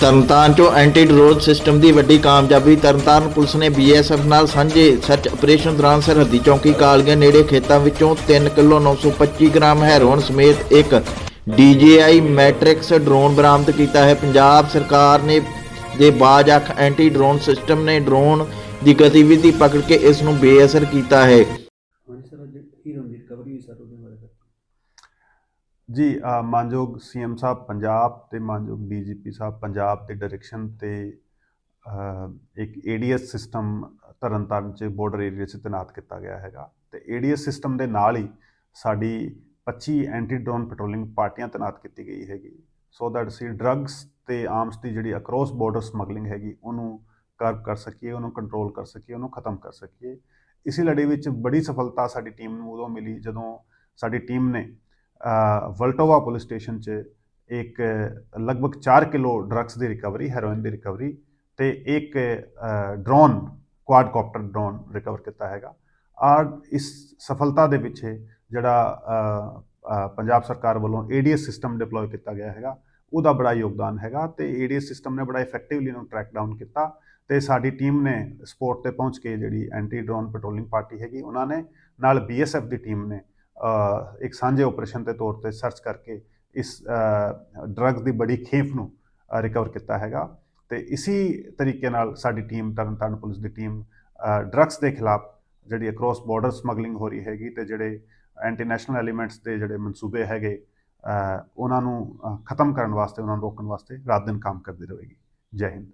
ਤਰਨਤਾਰਨ ਚੋਂ anti drone system ਦੀ ਵੱਡੀ ਕਾਮਯਾਬੀ, ਤਰਨਤਾਰਨ ਪੁਲਿਸ ਨੇ ਬੀਐਸਐਫ ਨਾਲ ਸਾਂਝੇ ਸਰਚ ਆਪਰੇਸ਼ਨ ਦੌਰਾਨ ਸਰਹੱਦੀ ਚੌਂਕੀ ਕਾਲਗੀਆਂ ਨੇੜੇ ਖੇਤਾਂ ਵਿੱਚੋਂ 3 ਕਿਲੋ 925 ਗ੍ਰਾਮ ਹੈਰੋਨ ਸਮੇਤ ਇੱਕ DJI ਮੈਟ੍ਰਿਕਸ ਡਰੋਨ ਬਰਾਮਦ ਕੀਤਾ ਹੈ। ਪੰਜਾਬ ਸਰਕਾਰ ਨੇ ਦੇ ਬਾਜ ਅੱਖ ਐਂਟੀ ਡਰੋਨ ਸਿਸਟਮ ਨੇ ਡਰੋਨ ਦੀ ਗਤੀਵਿਧੀ ਪਕੜ ਕੇ ਇਸ ਨੂੰ ਬੇਅਸਰ ਕੀਤਾ ਹੈ। ਹਾਂਜੀ ਸਰ, ਅੱਜ ਹੀਰੋ ਦੀ ਰਿਕਵਰੀ ਹੋਈ ਸਰ, ਉਹਦੇ ਬਾਰੇ ਜੀ ਅ, ਮਾਨਯੋਗ ਸੀਐਮ ਸਾਹਿਬ ਪੰਜਾਬ ਤੇ ਮਾਨਯੋਗ ਡੀਜੀਪੀ ਸਾਹਿਬ ਪੰਜਾਬ ਦੇ ਡਾਇਰੈਕਸ਼ਨ ਤੇ ਅ, ਇੱਕ ਏਡੀਐਸ ਸਿਸਟਮ ਤਰਨਤਾਰਨ ਚ ਬਾਰਡਰ ਏਰੀਆ 'ਚ ਤੈਨਾਤ ਕੀਤਾ ਗਿਆ ਹੈਗਾ। ਤੇ ਏਡੀਐਸ ਸਿਸਟਮ ਦੇ ਨਾਲ ਹੀ ਸਾਡੀ 25 ਐਂਟੀ ਡਰੋਨ ਪੈਟਰੋਲਿੰਗ ਪਾਰਟੀਆਂ ਤੈਨਾਤ ਕੀਤੀ ਗਈ ਹੈਗੀ। ਸੋ ਦੈਟ ਅਸੀਂ ਡਰੱਗਸ ਤੇ ਆਰਮਸ ਦੀ ਜਿਹੜੀ ਅਕ੍ਰੋਸ ਬਾਰਡਰ ਸਮਗਲਿੰਗ ਹੈਗੀ ਉਹਨੂੰ ਕਰਬ ਕਰ ਸਕੀਏ ਉਹਨੂੰ ਕੰਟਰੋਲ ਕਰ ਸਕੀਏ ਉਹਨੂੰ ਖਤਮ ਕਰ ਸਕੀਏ। ਇਸੇ ਲੜੀ ਵਿੱਚ ਬੜੀ ਸਫਲਤਾ ਸਾਡੀ ਟੀਮ ਨੂੰ ਉਦੋਂ ਮਿਲੀ ਜਦੋਂ ਸਾਡੀ ਟੀਮ ਨੇ ਵਲਟੋਵਾ ਪੁਲਿਸ ਸਟੇਸ਼ਨ 'ਚ ਇੱਕ ਲਗਭਗ 4 ਕਿਲੋ ਡਰੱਗਸ ਦੀ ਰਿਕਵਰੀ, ਹੈਰੋਇਨ ਦੀ ਰਿਕਵਰੀ ਤੇ ਇੱਕ ਡਰੋਨ, ਕੁਆਡਕਾਪਟਰ ਡਰੋਨ ਰਿਕਵਰ ਕੀਤਾ ਹੈਗਾ। ਔਰ ਇਸ ਸਫਲਤਾ ਦੇ ਪਿੱਛੇ ਜਿਹੜਾ ਪੰਜਾਬ ਸਰਕਾਰ ਵੱਲੋਂ ਏਡੀਐਸ ਸਿਸਟਮ ਡਿਪਲੋਏ ਕੀਤਾ ਗਿਆ ਹੈਗਾ, ਉਹਦਾ ਬੜਾ ਯੋਗਦਾਨ ਹੈਗਾ ਤੇ ਏਡੀਐਸ ਸਿਸਟਮ ਨੇ ਬੜਾ ਇਫੈਕਟਿਵਲੀ ਇਹਨੂੰ ਟਰੈਕ ਡਾਊਨ ਕੀਤਾ ਤੇ ਸਾਡੀ ਟੀਮ ਨੇ ਸਪੋਰਟ ਤੇ ਪਹੁੰਚ ਕੇ ਜਿਹੜੀ ਐਂਟੀ ਡਰੋਨ ਪੈਟਰੋਲਿੰਗ ਪਾਰਟੀ ਹੈਗੀ, ਉਹਨਾਂ ਨੇ ਨਾਲ ਬੀਐਸਐਫ ਦੀ ਟੀਮ ਨੇ ਇੱਕ ਸਾਂਝੇ ਆਪਰੇਸ਼ਨ ਦੇ ਤੌਰ ਤੇ ਸਰਚ ਕਰਕੇ ਇਸ ਡਰੱਗਸ ਦੀ ਬੜੀ ਖੇਪ ਨੂੰ ਰਿਕਵਰ ਕੀਤਾ ਹੈਗਾ। ਤੇ ਇਸੀ ਤਰੀਕੇ ਨਾਲ ਸਾਡੀ ਟੀਮ, ਤਰਨਤਾਰਨ ਪੁਲਿਸ ਦੀ ਟੀਮ ਡਰੱਗਸ ਦੇ ਖਿਲਾਫ ਜਿਹੜੀ ਅਕ੍ਰੋਸ ਬਾਰਡਰ ਸਮਗਲਿੰਗ ਹੋ ਰਹੀ ਹੈਗੀ ਤੇ ਜਿਹੜੇ ਐਂਟੀ ਨੈਸ਼ਨਲ ਐਲੀਮੈਂਟਸ ਦੇ ਜਿਹੜੇ ਮਨਸੂਬੇ ਹੈਗੇ ਉਹਨਾਂ ਨੂੰ ਖਤਮ ਕਰਨ ਵਾਸਤੇ, ਉਹਨਾਂ ਨੂੰ ਰੋਕਣ ਵਾਸਤੇ ਰਾਤ ਦਿਨ ਕੰਮ ਕਰਦੀ ਰਹੇਗੀ। ਜੈ ਹਿੰਦ।